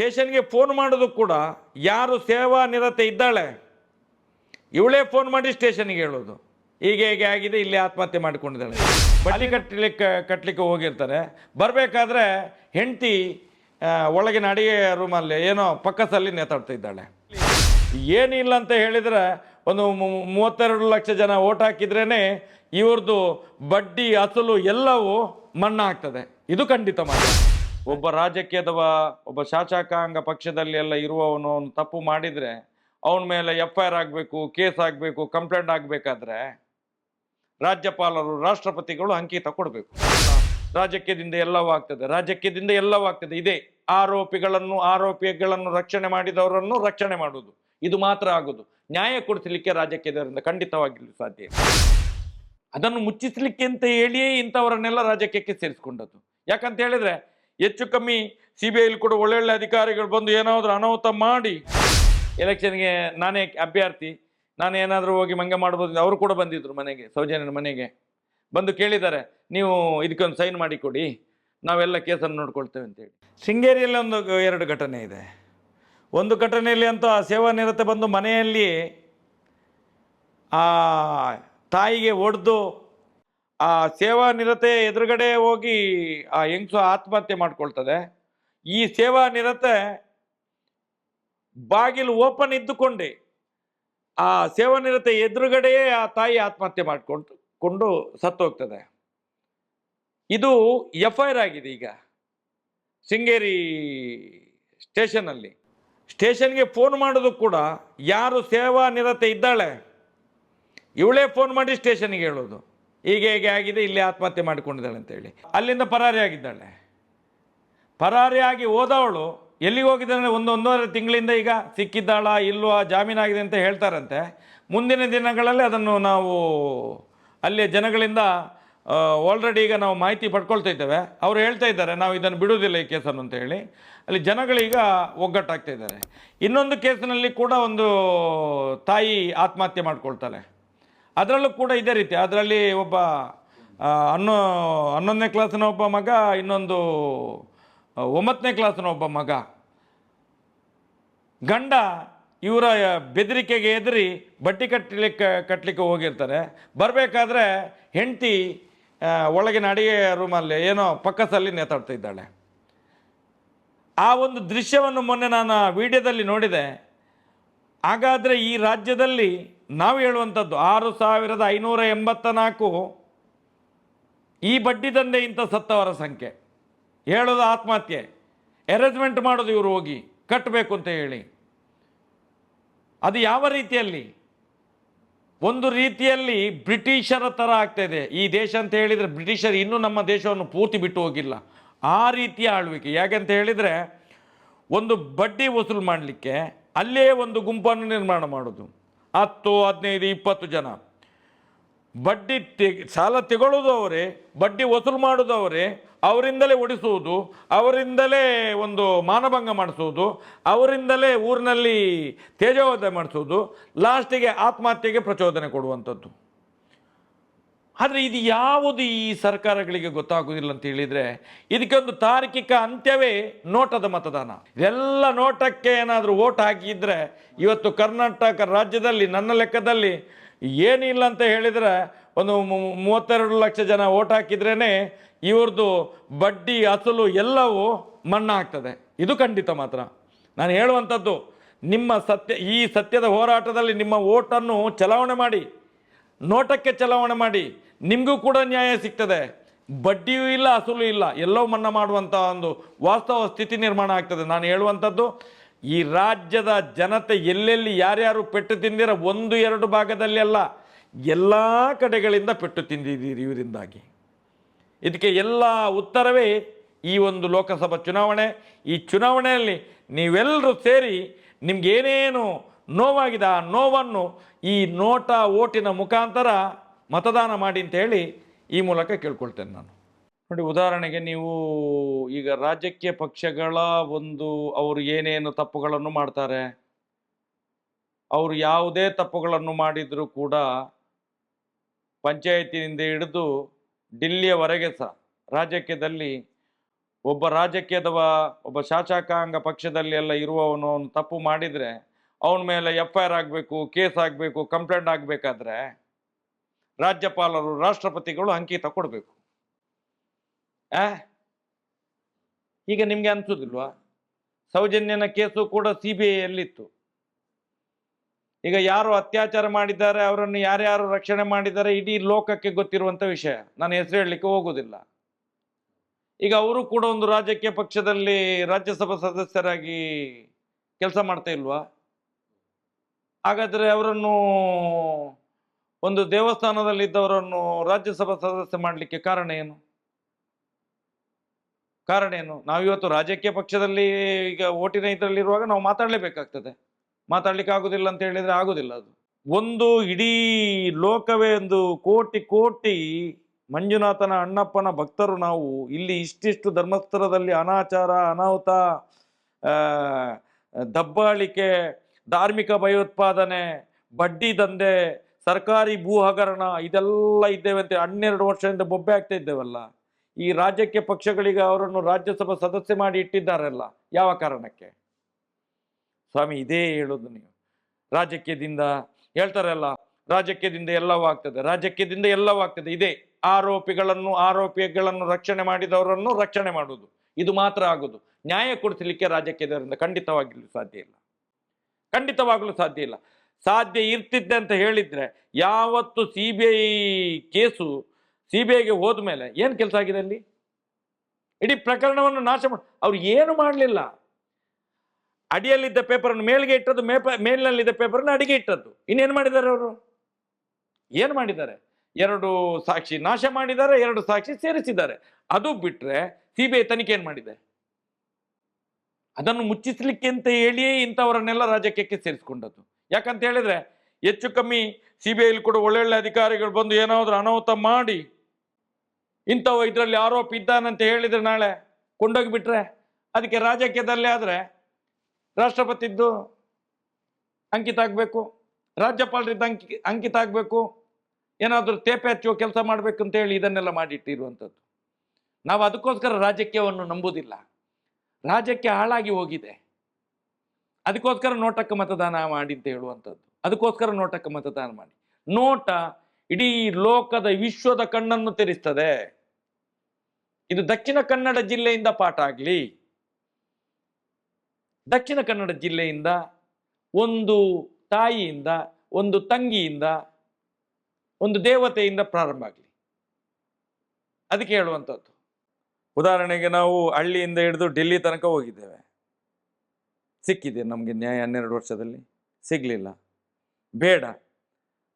ಸ್ಟೇಷನ್ಗೆ ಫೋನ್ ಮಾಡೋದು ಕೂಡ ಯಾರು ಸೇವಾ ನಿರತೆ ಇದ್ದಾಳೆ ಇವಳೇ ಫೋನ್ ಮಾಡಿ ಸ್ಟೇಷನ್ಗೆ ಹೇಳೋದು. ಹೀಗೆ ಹೇಗೆ ಆಗಿದೆ ಇಲ್ಲಿ ಆತ್ಮಹತ್ಯೆ ಮಾಡಿಕೊಂಡಿದ್ದಾಳೆ. ಬಡ್ಡಿ ಕಟ್ಟಲಿಕ್ಕೆ ಕಟ್ಟಲಿಕ್ಕೆ ಹೋಗಿರ್ತಾರೆ. ಬರಬೇಕಾದ್ರೆ ಹೆಂಡತಿ ಒಳಗಿನ ಅಡಿಗೆ ರೂಮಲ್ಲಿ ಏನೋ ಪಕ್ಕಸಲ್ಲಿ ನೇತಾಡ್ತಾ ಇದ್ದಾಳೆ. ಏನಿಲ್ಲ ಅಂತ ಹೇಳಿದರೆ ಒಂದು ಮೂವತ್ತೆರಡು ಲಕ್ಷ ಜನ ಓಟ್ ಹಾಕಿದ್ರೇ ಇವ್ರದ್ದು ಬಡ್ಡಿ ಅಸಲು ಎಲ್ಲವೂ ಮಣ್ಣಾಗ್ತದೆ ಇದು ಖಂಡಿತ ಮಾತ್ರ. ಒಬ್ಬ ರಾಜಕೀಯದವ ಒಬ್ಬ ಶಾಸಕಾಂಗ ಪಕ್ಷದಲ್ಲಿ ಎಲ್ಲ ಇರುವವನು ಅವನು ತಪ್ಪು ಮಾಡಿದರೆ ಅವನ ಮೇಲೆ ಎಫ್ ಐ ಆರ್ ಆಗಬೇಕು, ಕೇಸ್ ಆಗಬೇಕು, ಕಂಪ್ಲೇಂಟ್ ಆಗಬೇಕಾದ್ರೆ ರಾಜ್ಯಪಾಲರು, ರಾಷ್ಟ್ರಪತಿಗಳು ಅಂಕಿತ ಕೊಡಬೇಕು. ರಾಜಕೀಯದಿಂದ ಎಲ್ಲವೂ ಆಗ್ತದೆ. ರಾಜಕೀಯದಿಂದ ಎಲ್ಲವೂ ಆಗ್ತದೆ. ಇದೇ. ಆರೋಪಿಗಳನ್ನು ಆರೋಪಿಗಳನ್ನು ರಕ್ಷಣೆ ಮಾಡಿದವರನ್ನು ರಕ್ಷಣೆ ಮಾಡುವುದು. ಇದು ಮಾತ್ರ ಆಗುದು. ನ್ಯಾಯ ಕೊಡಿಸಲಿಕ್ಕೆ ರಾಜಕೀಯದವರಿಂದ ಖಂಡಿತವಾಗಿರಲು ಸಾಧ್ಯ ಅದನ್ನು ಮುಚ್ಚಿಸಲಿಕ್ಕೆ ಅಂತ ಹೇಳಿಯೇ ಇಂಥವರನ್ನೆಲ್ಲ ರಾಜಕೀಯಕ್ಕೆ ಸೇರಿಸ್ಕೊಂಡದ್ದು. ಯಾಕಂತ ಹೇಳಿದ್ರೆ ಹೆಚ್ಚು ಕಮ್ಮಿ ಸಿ ಬಿ ಐಲಿ ಕೂಡ ಒಳ್ಳೊಳ್ಳೆ ಅಧಿಕಾರಿಗಳು ಬಂದು ಏನಾದರೂ ಅನಾಹುತ ಮಾಡಿ. ಎಲೆಕ್ಷನ್ಗೆ ನಾನೇ ಅಭ್ಯರ್ಥಿ. ನಾನು ಏನಾದರೂ ಹೋಗಿ ಮಂಗೆ ಮಾಡ್ಬೋದು ಅವರು ಕೂಡ ಬಂದಿದ್ದರು ಮನೆಗೆ, ಸೌಜನ್ಯನ ಮನೆಗೆ. ಬಂದು ಕೇಳಿದ್ದಾರೆ, ನೀವು ಇದಕ್ಕೊಂದು ಸೈನ್ ಮಾಡಿ ಕೊಡಿ. ನಾವೆಲ್ಲ ಕೇಸನ್ನು ನೋಡ್ಕೊಳ್ತೇವೆ ಅಂತೇಳಿ ಶೃಂಗೇರಿಯಲ್ಲಿ ಒಂದು ಎರಡು ಘಟನೆ ಇದೆ. ಒಂದು ಘಟನೆಯಲ್ಲಿ ಅಂತ ಸೇವಾ ನಿರತೆ ಬಂದು ಮನೆಯಲ್ಲಿ ಆ ತಾಯಿಗೆ ಒಡೆದು ಆ ಸೇವಾ ನಿರತೆ ಎದುರುಗಡೆ ಹೋಗಿ ಆ ಹೆಂಗಸು ಆತ್ಮಹತ್ಯೆ ಮಾಡ್ಕೊಳ್ತದೆ. ಈ ಸೇವಾ ನಿರತೆ ಬಾಗಿಲು ಓಪನ್ ಇದ್ದುಕೊಂಡೆ. ಆ ಸೇವಾ ನಿರತೆ ಎದುರುಗಡೆಯೇ ಆ ತಾಯಿ ಆತ್ಮಹತ್ಯೆ ಮಾಡ್ಕೊಂಡು, ಕೊಂಡು ಸತ್ತು ಹೋಗ್ತದೆ ಇದು ಎಫ್ ಐ ಆರ್ ಆಗಿದೆ ಈಗ. ಶೃಂಗೇರಿ ಸ್ಟೇಷನಲ್ಲಿ ಸ್ಟೇಷನ್ಗೆ ಫೋನ್ ಮಾಡೋದು ಕೂಡ ಯಾರು ಸೇವಾ ನಿರತೆ ಇದ್ದಾಳೆ, ಇವಳೇ ಫೋನ್ ಮಾಡಿ ಸ್ಟೇಷನ್ಗೆ ಹೇಳೋದು. ಹೀಗೆ ಹೇಗೆ ಆಗಿದೆ, ಇಲ್ಲಿ ಆತ್ಮಹತ್ಯೆ ಮಾಡಿಕೊಂಡಿದ್ದಾಳೆ ಅಂತೇಳಿ. ಅಲ್ಲಿಂದ ಪರಾರಿ ಆಗಿದ್ದಾಳೆ. ಪರಾರಿಯಾಗಿ ಹೋದವಳು ಎಲ್ಲಿಗೆ ಹೋಗಿದ್ದಾಳೆ ಒಂದು ಒಂದೂವರೆ ತಿಂಗಳಿಂದ ಈಗ ಸಿಕ್ಕಿದ್ದಾಳ, ಇಲ್ವಾ ಜಾಮೀನಾಗಿದೆ ಅಂತ ಹೇಳ್ತಾರಂತೆ. ಮುಂದಿನ ದಿನಗಳಲ್ಲಿ ಅದನ್ನು ನಾವು ಅಲ್ಲಿಯ ಜನಗಳಿಂದ ಆಲ್ರೆಡಿ ಈಗ ನಾವು ಮಾಹಿತಿ ಪಡ್ಕೊಳ್ತಾ ಇದ್ದೇವೆ. ಅವರು ಹೇಳ್ತಾ ಇದ್ದಾರೆ, ನಾವು ಇದನ್ನು ಬಿಡುವುದಿಲ್ಲ ಈ ಕೇಸನ್ನು ಅಂತ ಹೇಳಿ ಅಲ್ಲಿ ಜನಗಳೀಗ ಒಗ್ಗಟ್ಟಾಗ್ತಾ ಇದ್ದಾರೆ. ಇನ್ನೊಂದು ಕೇಸಿನಲ್ಲಿ ಕೂಡ ಒಂದು ತಾಯಿ ಆತ್ಮಹತ್ಯೆ ಮಾಡ್ಕೊಳ್ತಾಳೆ. ಅದರಲ್ಲೂ ಕೂಡ ಇದೇ ರೀತಿ. ಅದರಲ್ಲಿ ಒಬ್ಬ ಹನ್ನೊ, ಹನ್ನೊಂದನೇ ಕ್ಲಾಸಿನ ಒಬ್ಬ ಮಗ, ಇನ್ನೊಂದು ಒಂಬತ್ತನೇ ಕ್ಲಾಸಿನ ಒಬ್ಬ ಮಗ. ಗಂಡ ಇವರ ಬೆದರಿಕೆಗೆ ಎದುರಿ ಬಟ್ಟೆ ಕಟ್ಟಲಿಕ್ಕೆ ಕಟ್ಟಲಿಕ್ಕೆ ಹೋಗಿರ್ತಾರೆ. ಬರಬೇಕಾದ್ರೆ ಹೆಂಡತಿ ಒಳಗಿನ ಅಡಿಗೆ ರೂಮಲ್ಲಿ ಏನೋ ಪಕ್ಕಸಲ್ಲಿ ನೇತಾಡ್ತಾ ಇದ್ದಾಳೆ. ಆ ಒಂದು ದೃಶ್ಯವನ್ನು ಮೊನ್ನೆ ನಾನು ವಿಡಿಯೋದಲ್ಲಿ ನೋಡಿದೆ. ಹಾಗಾದರೆ ಈ ರಾಜ್ಯದಲ್ಲಿ ನಾವು ಹೇಳುವಂಥದ್ದು ಆರು ಸಾವಿರದ ಐನೂರ ಎಂಬತ್ತ ನಾಲ್ಕು ಈ ಬಡ್ಡಿ ದಂಧೆಯಿಂದ ಸತ್ತವರ ಸಂಖ್ಯೆ. ಹೇಳೋದು ಆತ್ಮಹತ್ಯೆ. ಅರೇಂಜ್ಮೆಂಟ್ ಮಾಡೋದು ಇವರು ಹೋಗಿ ಕಟ್ಟಬೇಕು ಅಂತ ಹೇಳಿ. ಅದು ಯಾವ ರೀತಿಯಲ್ಲಿ? ಒಂದು ರೀತಿಯಲ್ಲಿ ಬ್ರಿಟಿಷರ ಥರ ಆಗ್ತಾಯಿದೆ ಈ ದೇಶ ಅಂತ ಹೇಳಿದರೆ ಬ್ರಿಟಿಷರು ಇನ್ನೂ ನಮ್ಮ ದೇಶವನ್ನು ಪೂರ್ತಿ ಬಿಟ್ಟು ಹೋಗಿಲ್ಲ. ಆ ರೀತಿಯ ಆಳ್ವಿಕೆ. ಯಾಕೆಂತ ಹೇಳಿದರೆ, ಒಂದು ಬಡ್ಡಿ ವಸೂಲು ಮಾಡಲಿಕ್ಕೆ ಅಲ್ಲೇ ಒಂದು ಗುಂಪನ್ನು ನಿರ್ಮಾಣ ಮಾಡೋದು. ಹತ್ತು, ಹದಿನೈದು, ಇಪ್ಪತ್ತು ಜನ. ಬಡ್ಡಿ ತೆಗ್ ಸಾಲ ತೆಗೊಳ್ಳೋದು ಅವರೇ, ಬಡ್ಡಿ ವಸೂಲು ಮಾಡೋದು ಅವರೇ, ಅವರಿಂದಲೇ ಒಡಿಸುವುದು ಅವರಿಂದಲೇ ಒಂದು ಮಾನಭಂಗ ಮಾಡಿಸುವುದು, ಅವರಿಂದಲೇ ಊರಿನಲ್ಲಿ ತೇಜೋವಧೆ ಮಾಡಿಸುವುದು, ಲಾಸ್ಟಿಗೆ ಆತ್ಮಹತ್ಯೆಗೆ ಪ್ರಚೋದನೆ ಕೊಡುವಂಥದ್ದು. ಆದರೆ ಇದು ಯಾವುದು ಈ ಸರ್ಕಾರಗಳಿಗೆ ಗೊತ್ತಾಗುವುದಿಲ್ಲ ಅಂತ ಹೇಳಿದರೆ ಇದಕ್ಕೆ ಒಂದು ತಾರ್ಕಿಕ ಅಂತ್ಯವೇ ನೋಟದ ಮತದಾನ. ಇದೆಲ್ಲ ನೋಟಕ್ಕೆ ಏನಾದರೂ ಓಟ್ ಹಾಕಿದ್ರೆ ಇವತ್ತು ಕರ್ನಾಟಕ ರಾಜ್ಯದಲ್ಲಿ ನನ್ನ ಲೆಕ್ಕದಲ್ಲಿ ಏನಿಲ್ಲ ಅಂತ ಹೇಳಿದರೆ ಒಂದು ಮೂವತ್ತೆರಡು ಲಕ್ಷ ಜನ ಓಟ್ ಹಾಕಿದ್ರೇ ಇವ್ರದ್ದು ಬಡ್ಡಿ, ಅಸಲು ಎಲ್ಲವೂ ಮಣ್ಣಾಗ್ತದೆ ಇದು ಖಂಡಿತ ಮಾತ್ರ. ನಾನು ಹೇಳುವಂಥದ್ದು, ನಿಮ್ಮ ಸತ್ಯ, ಈ ಸತ್ಯದ ಹೋರಾಟದಲ್ಲಿ ನಿಮ್ಮ ಓಟನ್ನು ಚಲಾವಣೆ ಮಾಡಿ, ನೋಟಕ್ಕೆ ಚಲಾವಣೆ ಮಾಡಿ ನಿಮಗೂ ಕೂಡ ನ್ಯಾಯ ಸಿಗ್ತದೆ. ಬಡ್ಡಿಯೂ ಇಲ್ಲ, ಅಸಲು ಇಲ್ಲ. ಎಲ್ಲೋ ಮನ್ನಾ ಮಾಡುವಂಥ ಒಂದು ವಾಸ್ತವ ಸ್ಥಿತಿ ನಿರ್ಮಾಣ ಆಗ್ತದೆ. ನಾನು ಹೇಳುವಂಥದ್ದು, ಈ ರಾಜ್ಯದ ಜನತೆ ಎಲ್ಲೆಲ್ಲಿ ಯಾರ್ಯಾರು ಪೆಟ್ಟು ತಿಂದಿರ ಒಂದು, ಎರಡು ಭಾಗದಲ್ಲಿ ಅಲ್ಲ, ಎಲ್ಲ ಕಡೆಗಳಿಂದ ಪೆಟ್ಟು ತಿಂದಿದ್ದೀರಿ ಇವರಿಂದಾಗಿ. ಇದಕ್ಕೆ ಎಲ್ಲ ಉತ್ತರವೇ ಈ ಒಂದು ಲೋಕಸಭಾ ಚುನಾವಣೆ. ಈ ಚುನಾವಣೆಯಲ್ಲಿ ನೀವೆಲ್ಲರೂ ಸೇರಿ ನಿಮ್ಗೇನೇನು ನೋವಾಗಿದೆ, ಆ ನೋವನ್ನು ಈ ನೋಟ ಓಟಿನ ಮುಖಾಂತರ ಮತದಾನ ಮಾಡಿ ಅಂತ ಹೇಳಿ ಈ ಮೂಲಕ ಕೇಳ್ಕೊಳ್ತೇನೆ ನಾನು. ನೋಡಿ, ಉದಾಹರಣೆಗೆ ನೀವು ಈಗ ರಾಜಕೀಯ ಪಕ್ಷಗಳ ಒಂದು ಅವರು ಏನೇನು ತಪ್ಪುಗಳನ್ನು ಮಾಡ್ತಾರೆ, ಅವರು ಯಾವುದೇ ತಪ್ಪುಗಳನ್ನು ಮಾಡಿದರೂ ಕೂಡ ಪಂಚಾಯತಿನಿಂದ ಹಿಡಿದು ಡಿಲ್ಲಿಯವರೆಗೆ ಸಹ ರಾಜಕೀಯದಲ್ಲಿ ಒಬ್ಬ ರಾಜಕೀಯದವ, ಒಬ್ಬ ಶಾಸಕಾಂಗ ಪಕ್ಷದಲ್ಲಿ ಎಲ್ಲ ಇರುವವನು ಅವನು ತಪ್ಪು ಮಾಡಿದರೆ ಅವನ ಮೇಲೆ ಎಫ್ ಐ ಆರ್ ಆಗಬೇಕು, ಕೇಸ್ ಆಗಬೇಕು, ಕಂಪ್ಲೇಂಟ್ ಆಗಬೇಕಾದ್ರೆ ರಾಜ್ಯಪಾಲರು, ರಾಷ್ಟ್ರಪತಿಗಳು ಅಂಕಿತ ಕೊಡಬೇಕು. ಆ? ಈಗ ನಿಮ್ಗೆ ಅನ್ಸೋದಿಲ್ವಾ? ಸೌಜನ್ಯನ ಕೇಸು ಕೂಡ ಸಿ ಬಿ ಐಯಲ್ಲಿತ್ತು ಈಗ ಯಾರು ಅತ್ಯಾಚಾರ ಮಾಡಿದ್ದಾರೆ, ಅವರನ್ನು ಯಾರ್ಯಾರು ರಕ್ಷಣೆ ಮಾಡಿದ್ದಾರೆ, ಇಡೀ ಲೋಕಕ್ಕೆ ಗೊತ್ತಿರುವಂತ ವಿಷಯ. ನಾನು ಹೆಸರು ಹೇಳಲಿಕ್ಕೆ ಹೋಗೋದಿಲ್ಲ. ಈಗ ಅವರು ಕೂಡ ಒಂದು ರಾಜಕೀಯ ಪಕ್ಷದಲ್ಲಿ ರಾಜ್ಯಸಭಾ ಸದಸ್ಯರಾಗಿ ಕೆಲಸ ಮಾಡ್ತಾ ಇಲ್ವಾ? ಹಾಗಾದ್ರೆ ಅವರನ್ನು ಒಂದು ದೇವಸ್ಥಾನದಲ್ಲಿದ್ದವರನ್ನು ರಾಜ್ಯಸಭಾ ಸದಸ್ಯ ಮಾಡಲಿಕ್ಕೆ ಕಾರಣ ಏನು? ಕಾರಣ ಏನು? ನಾವಿವತ್ತು ರಾಜಕೀಯ ಪಕ್ಷದಲ್ಲಿ ಈಗ ಓಟಿನ ಇದರಲ್ಲಿರುವಾಗ ನಾವು ಮಾತಾಡಲೇಬೇಕಾಗ್ತದೆ. ಮಾತಾಡ್ಲಿಕ್ಕೆ ಆಗುದಿಲ್ಲ ಅಂತ ಹೇಳಿದ್ರೆ ಆಗುದಿಲ್ಲ ಅದು. ಒಂದು ಇಡೀ ಲೋಕವೇ ಒಂದು ಕೋಟಿ ಕೋಟಿ ಮಂಜುನಾಥನ ಅಣ್ಣಪ್ಪನ ಭಕ್ತರು ನಾವು ಇಲ್ಲಿ ಇಷ್ಟಿಷ್ಟು ಧರ್ಮಸ್ಥಳದಲ್ಲಿ ಅನಾಚಾರ, ಅನಾಹುತ ದಬ್ಬಾಳಿಕೆ, ಧಾರ್ಮಿಕ ಭಯೋತ್ಪಾದನೆ, ಬಡ್ಡಿ ದಂಧೆ ಸರ್ಕಾರಿ ಭೂ ಹಗರಣ ಇದೆಲ್ಲ ಇದ್ದೇವೆ ಅಂತ ಹನ್ನೆರಡು ವರ್ಷದಿಂದ ಬೊಬ್ಬೆ ಆಗ್ತಾ ಇದ್ದೇವಲ್ಲ. ಈ ರಾಜ್ಯಕ್ಕೆ ಪಕ್ಷಗಳಿಗೆ ಅವರನ್ನು ರಾಜ್ಯಸಭಾ ಸದಸ್ಯ ಮಾಡಿ ಇಟ್ಟಿದ್ದಾರಲ್ಲ, ಯಾವ ಕಾರಣಕ್ಕೆ? ಸ್ವಾಮಿ, ಇದೇ ಹೇಳೋದು ನೀವು. ರಾಜಕೀಯದಿಂದ ಹೇಳ್ತಾರಲ್ಲ, ರಾಜಕೀಯದಿಂದ ಎಲ್ಲವೂ ಆಗ್ತದೆ, ರಾಜಕೀಯದಿಂದ ಎಲ್ಲವೂ ಆಗ್ತದೆ. ಇದೇ ಆರೋಪಿಗಳನ್ನು ಆರೋಪಿಗಳನ್ನು ರಕ್ಷಣೆ ಮಾಡಿದವರನ್ನು ರಕ್ಷಣೆ ಮಾಡುವುದು. ಇದು ಮಾತ್ರ ಆಗುದು. ನ್ಯಾಯ ಕೊಡಿಸಲಿಕ್ಕೆ ರಾಜಕೀಯದವರಿಂದ ಖಂಡಿತವಾಗಿ ಸಾಧ್ಯ ಇಲ್ಲ. ಖಂಡಿತವಾಗಲು ಸಾಧ್ಯ ಇಲ್ಲ. ಸಾಧ್ಯ ಇರ್ತಿದ್ದೆ ಅಂತ ಹೇಳಿದ್ರೆ ಯಾವತ್ತು C B I case C B ಐಗೆ ಹೋದ ಮೇಲೆ ಏನು ಕೆಲಸ ಆಗಿದೆ ಅಲ್ಲಿ? ಇಡೀ ಪ್ರಕರಣವನ್ನು ನಾಶ ಮಾಡಿ ಅವ್ರು ಏನು ಮಾಡಲಿಲ್ಲ. ಅಡಿಯಲ್ಲಿದ್ದ ಪೇಪರನ್ನು ಮೇಲ್ಗೆ ಇಟ್ಟದ್ದು, ಮೇಪ ಮೇಲಿನಲ್ಲಿದ್ದ ಪೇಪರನ್ನು ಅಡಿಗೆ ಇಟ್ಟದ್ದು. ಇನ್ನೇನು ಮಾಡಿದ್ದಾರೆ ಅವರು? ಏನು ಮಾಡಿದ್ದಾರೆ? ಎರಡು ಸಾಕ್ಷಿ ನಾಶ ಮಾಡಿದ್ದಾರೆ, ಎರಡು ಸಾಕ್ಷಿ ಸೇರಿಸಿದ್ದಾರೆ. ಅದು ಬಿಟ್ಟರೆ ಸಿ ಬಿ ಐ ತನಿಖೆ ಏನು ಮಾಡಿದೆ? ಅದನ್ನು ಮುಚ್ಚಿಸ್ಲಿಕ್ಕೆ ಅಂತ ಹೇಳಿಯೇ ಇಂಥವರನ್ನೆಲ್ಲ ರಾಜಕೀಯಕ್ಕೆ ಸೇರಿಸ್ಕೊಂಡದ್ದು. ಯಾಕಂತ ಹೇಳಿದ್ರೆ ಹೆಚ್ಚು ಕಮ್ಮಿ ಸಿ ಬಿ ಐಲಿ ಕೂಡ ಒಳ್ಳೊಳ್ಳೆ ಅಧಿಕಾರಿಗಳು ಬಂದು ಏನಾದರೂ ಅನಾಹುತ ಮಾಡಿ ಇಂಥವು ಇದರಲ್ಲಿ ಆರೋಪ ಇದ್ದಾನಂತ ಹೇಳಿದ್ರೆ ನಾಳೆ ಕೊಂಡೋಗಿಬಿಟ್ರೆ ಅದಕ್ಕೆ ರಾಜಕೀಯದಲ್ಲೇ ಆದರೆ ರಾಷ್ಟ್ರಪತಿದ್ದು ಅಂಕಿತ ಆಗಬೇಕು, ರಾಜ್ಯಪಾಲರಿದ್ದ ಅಂಕಿ, ಅಂಕಿತ ಆಗಬೇಕು, ಏನಾದರೂ ತೇಪೆ ಹಚ್ಚುವ ಕೆಲಸ ಮಾಡಬೇಕು ಅಂತ ಹೇಳಿ ಇದನ್ನೆಲ್ಲ ಮಾಡಿಟ್ಟಿರುವಂಥದ್ದು. ನಾವು ಅದಕ್ಕೋಸ್ಕರ ರಾಜಕೀಯವನ್ನು ನಂಬುವುದಿಲ್ಲ. ರಾಜ್ಯಕ್ಕೆ ಹಾಳಾಗಿ ಹೋಗಿದೆ. ಅದಕ್ಕೋಸ್ಕರ ನೋಟಕ್ಕೆ ಮತದಾನ ಮಾಡಿ ಅಂತ ಹೇಳುವಂಥದ್ದು. ಅದಕ್ಕೋಸ್ಕರ ನೋಟಕ್ಕೆ ಮತದಾನ ಮಾಡಿ. ನೋಟ ಇಡೀ ಲೋಕದ, ವಿಶ್ವದ ಕಣ್ಣನ್ನು ತೆರೆಸ್ತದೆ. ಇದು ದಕ್ಷಿಣ ಕನ್ನಡ ಜಿಲ್ಲೆಯಿಂದ ಪಾಠ ಆಗಲಿ. ದಕ್ಷಿಣ ಕನ್ನಡ ಜಿಲ್ಲೆಯಿಂದ ಒಂದು ತಾಯಿಯಿಂದ, ಒಂದು ತಂಗಿಯಿಂದ, ಒಂದು ದೇವತೆಯಿಂದ ಪ್ರಾರಂಭ ಆಗಲಿ. ಅದಕ್ಕೆ ಹೇಳುವಂಥದ್ದು. ಉದಾಹರಣೆಗೆ ನಾವು ಹಳ್ಳಿಯಿಂದ ಹಿಡಿದು ಡೆಲ್ಲಿ ತನಕ ಹೋಗಿದ್ದೇವೆ. ಸಿಕ್ಕಿದೆ ನಮಗೆ ನ್ಯಾಯ ಹನ್ನೆರಡು ವರ್ಷದಲ್ಲಿ. ಸಿಗಲಿಲ್ಲ. ಬೇಡ.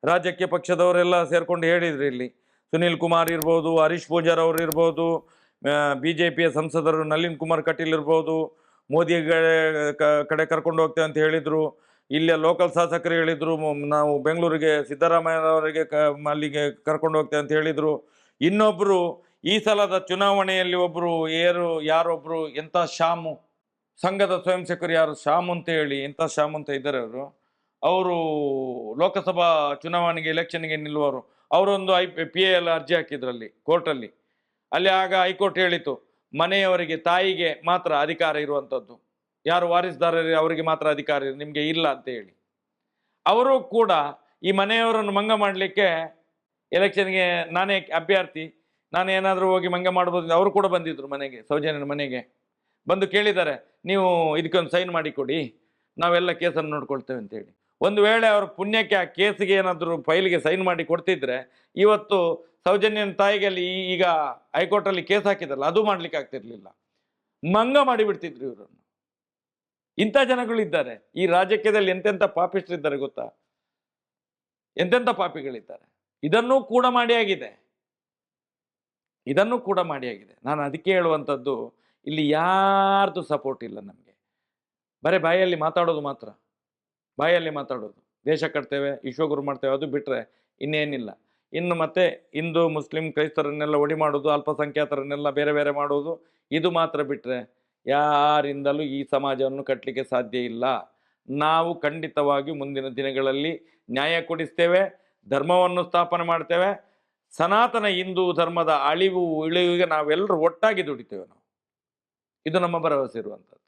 ರಾಜಕೀಯ ಪಕ್ಷದವರೆಲ್ಲ ಸೇರಿಕೊಂಡು ಹೇಳಿದರು ಇಲ್ಲಿ. ಸುನೀಲ್ ಕುಮಾರ್ ಇರ್ಬೋದು, ಹರೀಶ್ ಪೂಜಾರ್ ಅವರು ಇರ್ಬೋದು ಬಿ ಜೆ ಪಿಯ ಸಂಸದರು ನಳಿನ್ ಕುಮಾರ್ ಕಟೀಲ್ ಇರ್ಬೋದು ಮೋದಿ ಕಡೆ ಕರ್ಕೊಂಡು ಹೋಗ್ತೇವೆ ಅಂತ ಹೇಳಿದರು. ಇಲ್ಲಿಯ ಲೋಕಲ್ ಶಾಸಕರು ಹೇಳಿದರು ನಾವು ಬೆಂಗಳೂರಿಗೆ ಸಿದ್ದರಾಮಯ್ಯನವರಿಗೆ ಕ, ಅಲ್ಲಿಗೆ ಕರ್ಕೊಂಡು ಹೋಗ್ತೇವೆ ಅಂತ ಹೇಳಿದರು. ಇನ್ನೊಬ್ಬರು ಈ ಸಲದ ಚುನಾವಣೆಯಲ್ಲಿ ಒಬ್ಬರು ಏರು ಯಾರೊಬ್ಬರು ಎಂಥ ಶಾಮು? ಸಂಘದ ಸ್ವಯಂ ಸೇವಕರು ಯಾರು? ಶ್ಯಾಮ್ ಅಂತ ಹೇಳಿ, ಇಂಥ ಶ್ಯಾಮ್ ಅಂತ ಇದ್ದಾರೆ ಅವರು. ಅವರು ಲೋಕಸಭಾ ಚುನಾವಣೆಗೆ ಎಲೆಕ್ಷನ್ಗೆ ನಿಲ್ಲುವರು. ಅವರೊಂದು ಐ ಪಿ ಎ ಎಲ್ಲ ಅರ್ಜಿ ಹಾಕಿದ್ರಲ್ಲಿ, ಕೋರ್ಟಲ್ಲಿ. ಅಲ್ಲಿ ಆಗ ಹೈಕೋರ್ಟ್ ಹೇಳಿತು, ಮನೆಯವರಿಗೆ ತಾಯಿಗೆ ಮಾತ್ರ ಅಧಿಕಾರ ಇರುವಂಥದ್ದು. ಯಾರು ವಾರಿಸ್ದಾರರು, ಅವರಿಗೆ ಮಾತ್ರ ಅಧಿಕಾರ ನಿಮಗೆ ಇಲ್ಲ ಅಂತ ಹೇಳಿ. ಅವರು ಕೂಡ ಈ ಮನೆಯವರನ್ನು ಮಂಗ ಮಾಡಲಿಕ್ಕೆ ಎಲೆಕ್ಷನ್ಗೆ ನಾನೇ ಅಭ್ಯರ್ಥಿ, ನಾನು ಏನಾದರೂ ಹೋಗಿ ಮಂಗ ಮಾಡ್ಬೋದು ಅವರು ಕೂಡ ಬಂದಿದ್ರು ಮನೆಗೆ, ಸೌಜನ್ಯನ ಮನೆಗೆ. ಬಂದು ಕೇಳಿದ್ದಾರೆ, ನೀವು ಇದಕ್ಕೊಂದು ಸೈನ್ ಮಾಡಿ ಕೊಡಿ, ನಾವೆಲ್ಲ ಕೇಸನ್ನು ನೋಡ್ಕೊಳ್ತೇವೆ ಅಂತೇಳಿ ಒಂದು ವೇಳೆ ಅವ್ರ ಪುಣ್ಯಕ್ಕೆ ಆ ಕೇಸಿಗೆ ಏನಾದರೂ ಫೈಲ್ಗೆ ಸೈನ್ ಮಾಡಿ ಕೊಡ್ತಿದ್ರೆ, ಇವತ್ತು ಸೌಜನ್ಯನ ತಾಯಿಗೆ ಅಲ್ಲಿ ಈಗ ಹೈಕೋರ್ಟಲ್ಲಿ ಕೇಸ್ ಹಾಕಿದ್ರಲ್ಲ, ಅದು ಮಾಡ್ಲಿಕ್ಕೆ ಆಗ್ತಿರ್ಲಿಲ್ಲ. ಮಂಗ ಮಾಡಿಬಿಡ್ತಿದ್ರು ಇವರನ್ನು. ಇಂಥ ಜನಗಳಿದ್ದಾರೆ. ಈ ರಾಜಕೀಯದಲ್ಲಿ ಎಂತೆಂಥ ಪಾಪಿಸ್ಟ್ರಿದ್ದಾರೆ ಗೊತ್ತಾ? ಎಂತೆಂಥ ಪಾಪಿಗಳಿದ್ದಾರೆ? ಇದನ್ನೂ ಕೂಡ ಮಾಡಿ ಆಗಿದೆ. ಇದನ್ನೂ ಕೂಡ ಮಾಡಿ ಆಗಿದೆ. ನಾನು ಅದಕ್ಕೆ ಹೇಳುವಂಥದ್ದು ಇಲ್ಲಿ ಯಾರ್ದು ಸಪೋರ್ಟ್ ಇಲ್ಲ ನಮಗೆ. ಬರೀ ಬಾಯಲ್ಲಿ ಮಾತಾಡೋದು ಮಾತ್ರ. ಬಾಯಲ್ಲಿ ಮಾತಾಡೋದು. ದೇಶ ಕಟ್ತೇವೆ, ವಿಶ್ವಗುರು ಮಾಡ್ತೇವೆ, ಅದು ಬಿಟ್ಟರೆ ಇನ್ನೇನಿಲ್ಲ. ಇನ್ನು ಮತ್ತೆ ಹಿಂದೂ, ಮುಸ್ಲಿಂ, ಕ್ರೈಸ್ತರನ್ನೆಲ್ಲ ಒಡಿ ಮಾಡೋದು, ಅಲ್ಪಸಂಖ್ಯಾತರನ್ನೆಲ್ಲ ಬೇರೆ ಬೇರೆ ಮಾಡೋದು, ಇದು ಮಾತ್ರ ಬಿಟ್ಟರೆ ಯಾರಿಂದಲೂ ಈ ಸಮಾಜವನ್ನು ಕಟ್ಟಲಿಕ್ಕೆ ಸಾಧ್ಯ ಇಲ್ಲ. ನಾವು ಖಂಡಿತವಾಗಿ ಮುಂದಿನ ದಿನಗಳಲ್ಲಿ ನ್ಯಾಯ ಕೊಡಿಸ್ತೇವೆ, ಧರ್ಮವನ್ನು ಸ್ಥಾಪನೆ ಮಾಡ್ತೇವೆ. ಸನಾತನ ಹಿಂದೂ ಧರ್ಮದ ಅಳಿವು, ಇಳಿವಿಗೆ ನಾವೆಲ್ಲರೂ ಒಟ್ಟಾಗಿ ದುಡಿತೇವೆ ನಾವು. ಇದು ನಮ್ಮ ಭರವಸೆ ಇರುವಂಥದ್ದು